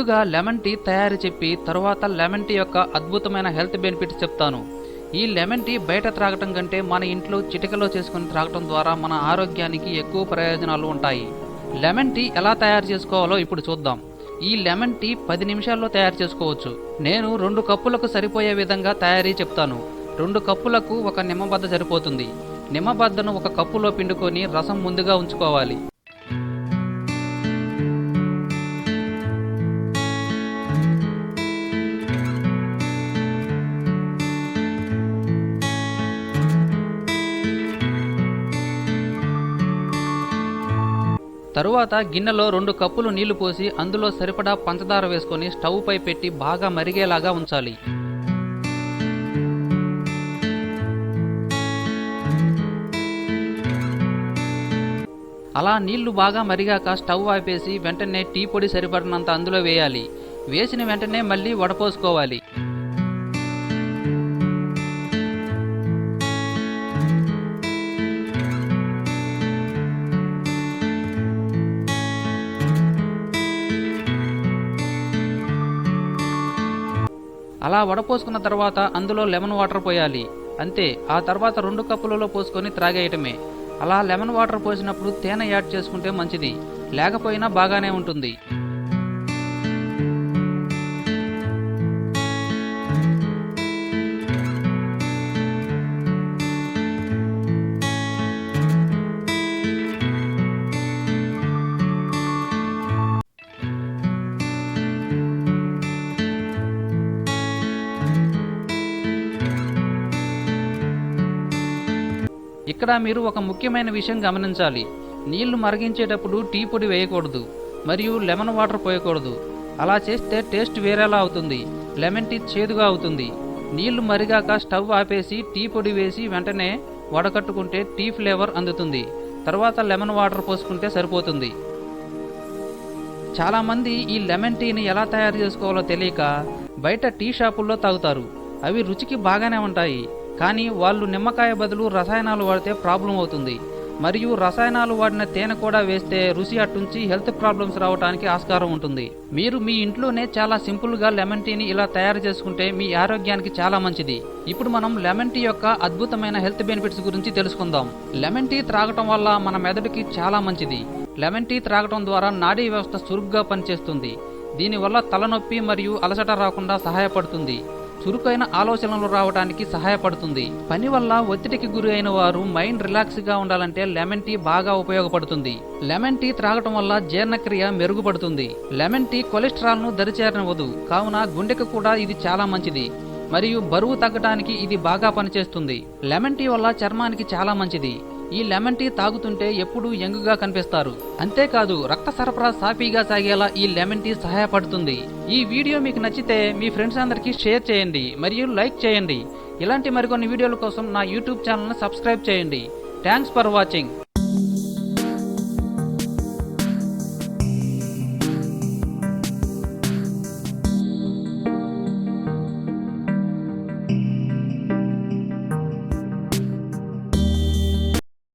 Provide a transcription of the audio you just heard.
ముందుగా lemon tea తయారు చెప్పి తరువాత లెమన్ టీ యొక్క అద్భుతమైన హెల్త్ బెనిఫిట్స్ చెప్తాను. ఈ లెమన్ టీ బయట త్రాగటం కంటే మన ఇంట్లో చిటికలో చేసుకుని త్రాగటం ద్వారా మన ఆరోగ్యానికి ఎక్కువ ప్రయోజనాలు ఉంటాయి. లెమన్ టీ ఎలా తయారు చేసుకోవాలో ఇప్పుడు చూద్దాం. ఈ లెమన్ టీ పది నిమిషాల్లో తయారు చేసుకోవచ్చు. నేను రెండు కప్పులకు సరిపోయే విధంగా తయారీ చెప్తాను. రెండు కప్పులకు ఒక నిమ్మబద్ద సరిపోతుంది. నిమ్మబద్దను ఒక కప్పులో పిండుకొని రసం ముందుగా ఉంచుకోవాలి. తరువాత గిన్నెలో రెండు కప్పులు నీళ్ళు పోసి అందులో సరిపడా పంచదార వేసుకొని స్టవ్ పై పెట్టి బాగా మరిగేలాగా ఉంచాలి. అలా నీళ్ళు బాగా మరిగాక స్టవ్ ఆపేసి వెంటనే టీ పొడి సరిపడినంత అందులో వేయాలి. వేసిన వెంటనే మళ్ళీ వడపోసుకోవాలి. అలా వడపోసుకున్న తర్వాత అందులో లెమన్ వాటర్ పోయాలి. అంతే ఆ తర్వాత రెండు కప్పులలో పోసుకొని త్రాగేయటమే. అలా లెమన్ వాటర్ పోసినప్పుడు తేనె యాడ్ చేసుకుంటే మంచిది. లేకపోయినా బాగానే ఉంటుంది. ఇక్కడ మీరు ఒక ముఖ్యమైన విషయం గమనించాలి. నీళ్ళు మరిగించేటప్పుడు టీ పొడి వేయకూడదు మరియు లెమన్ వాటర్ పోయకూడదు. అలా చేస్తే టేస్ట్ వేరేలా అవుతుంది లెమన్ టీ చేదుగా అవుతుంది. నీళ్ళు మరిగాక స్టవ్ ఆపేసి టీ పొడి వేసి వెంటనే వడకట్టుకుంటే టీ ఫ్లేవర్ అందుతుంది. తర్వాత లెమన్ వాటర్ పోసుకుంటే సరిపోతుంది. చాలామంది ఈ లెమన్ టీని ఎలా తయారు చేసుకోవాలో తెలియక బయట టీ షాపుల్లో తాగుతారు. అవి రుచికి బాగానే ఉంటాయి. కానీ వాళ్ళు నిమ్మకాయ బదులు రసాయనాలు వాడితే ప్రాబ్లం అవుతుంది. మరియు రసాయనాలు వాడిన తేనె కూడా వేస్తే రుచి అట్టుంచి హెల్త్ ప్రాబ్లమ్స్ రావడానికి ఆస్కారం ఉంటుంది. మీరు మీ ఇంట్లోనే చాలా సింపుల్గా లెమన్ టీని ఇలా తయారు చేసుకుంటే మీ ఆరోగ్యానికి చాలా మంచిది. ఇప్పుడు మనం లెమన్ టీ యొక్క అద్భుతమైన హెల్త్ బెనిఫిట్స్ గురించి తెలుసుకుందాం. లెమన్ టీ త్రాగటం వల్ల మన మెదడుకి చాలా మంచిది. లెమన్ టీ త్రాగటం ద్వారా నాడీ వ్యవస్థ చురుగ్గా పనిచేస్తుంది. దీనివల్ల తలనొప్పి మరియు అలసట రాకుండా సహాయపడుతుంది. చురుకైన ఆలోచనలు రావడానికి సహాయపడుతుంది. పని వల్ల ఒత్తిడికి గురి అయిన వారు మైండ్ రిలాక్స్గా ఉండాలంటే లెమన్ టీ బాగా ఉపయోగపడుతుంది. లెమన్ టీ త్రాగటం వల్ల జీర్ణక్రియ మెరుగుపడుతుంది. లెమన్ టీ కొలెస్ట్రాల్ను దరిచేరనివ్వదు. కావున గుండెకు కూడా ఇది చాలా మంచిది. మరియు బరువు తగ్గడానికి ఇది బాగా పనిచేస్తుంది. లెమన్ టీ వల్ల చర్మానికి చాలా మంచిది. ఈ లెమన్ టీ తాగుతుంటే ఎప్పుడూ యంగ్గా కనిపిస్తారు. అంతేకాదు రక్త సరఫరా సాఫీగా సాగేలా ఈ లెమన్ టీ సహాయపడుతుంది. ఈ వీడియో మీకు నచ్చితే మీ ఫ్రెండ్స్ అందరికీ షేర్ చేయండి మరియు లైక్ చేయండి. ఇలాంటి మరికొన్ని వీడియోల కోసం నా యూట్యూబ్ ఛానల్ని సబ్స్క్రైబ్ చేయండి. Thanks for watching.